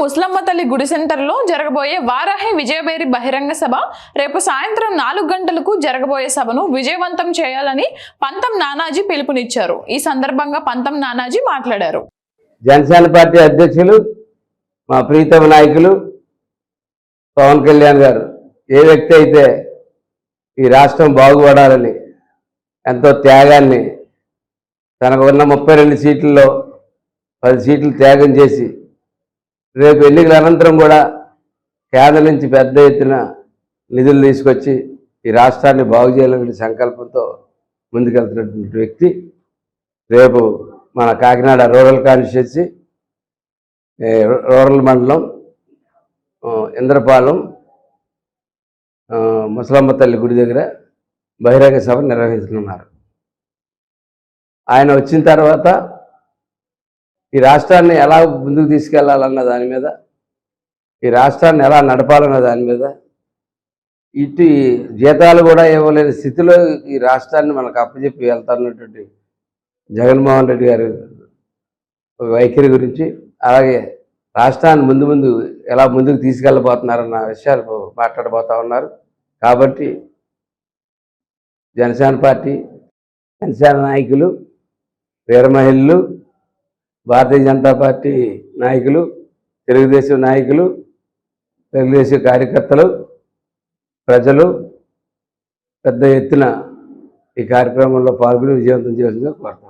ముస్లమ్మ తల్లి గుడి సెంటర్లో జరగబోయే వారాహి విజయబేరి బహిరంగ సభ రేపు సాయంత్రం నాలుగు గంటలకు జరగబోయే సభను విజయవంతం చేయాలని పంతం నానాజీ పిలుపునిచ్చారు. ఈ సందర్భంగా పంతం నానాజీ మాట్లాడారు. జనసేన పార్టీ అధ్యక్షులు మా ప్రీతమ నాయకులు పవన్ కళ్యాణ్ గారు ఏ వ్యక్తి అయితే ఈ రాష్ట్రం బాగుపడాలని ఎంతో త్యాగాన్ని తనకు ఉన్న ముప్పై రెండు సీట్లలో పది సీట్లు త్యాగం చేసి రేపు ఎన్నికల అనంతరం కూడా కేంద్రం నుంచి పెద్ద ఎత్తున నిధులు తీసుకొచ్చి ఈ రాష్ట్రాన్ని బాగు చేయాలనే సంకల్పంతో ముందుకెళ్తున్నటువంటి వ్యక్తి రేపు మన కాకినాడ రూరల్ కాన్స్టిట్యున్సీ రూరల్ మండలం ఇంద్రపాలెం ముసలమ్మ తల్లి గుడి దగ్గర బహిరంగ సభ నిర్వహిస్తున్నారు ఆయన వచ్చిన తర్వాత ఈ రాష్ట్రాన్ని ఎలా ముందుకు తీసుకెళ్ళాలన్న దాని మీద ఈ రాష్ట్రాన్ని ఎలా నడపాలన్న దాని మీద ఇటు జీతాలు కూడా ఇవ్వలేని స్థితిలో ఈ రాష్ట్రాన్ని మనకు అప్పచెప్పి వెళ్తున్నటువంటి జగన్మోహన్ రెడ్డి గారి వైఖరి గురించి అలాగే రాష్ట్రాన్ని ముందు ముందు ఎలా ముందుకు తీసుకెళ్ళబోతున్నారన్న విషయాలు మాట్లాడబోతా ఉన్నారు. కాబట్టి జనసేన పార్టీ జనసేన నాయకులు వీరమహిళలు భారతీయ జనతా పార్టీ నాయకులు తెలుగుదేశం నాయకులు తెలుగుదేశం కార్యకర్తలు ప్రజలు పెద్ద ఎత్తున ఈ కార్యక్రమంలో పాల్గొని విజయవంతం చేయాల్సిందిగా కోరుతాను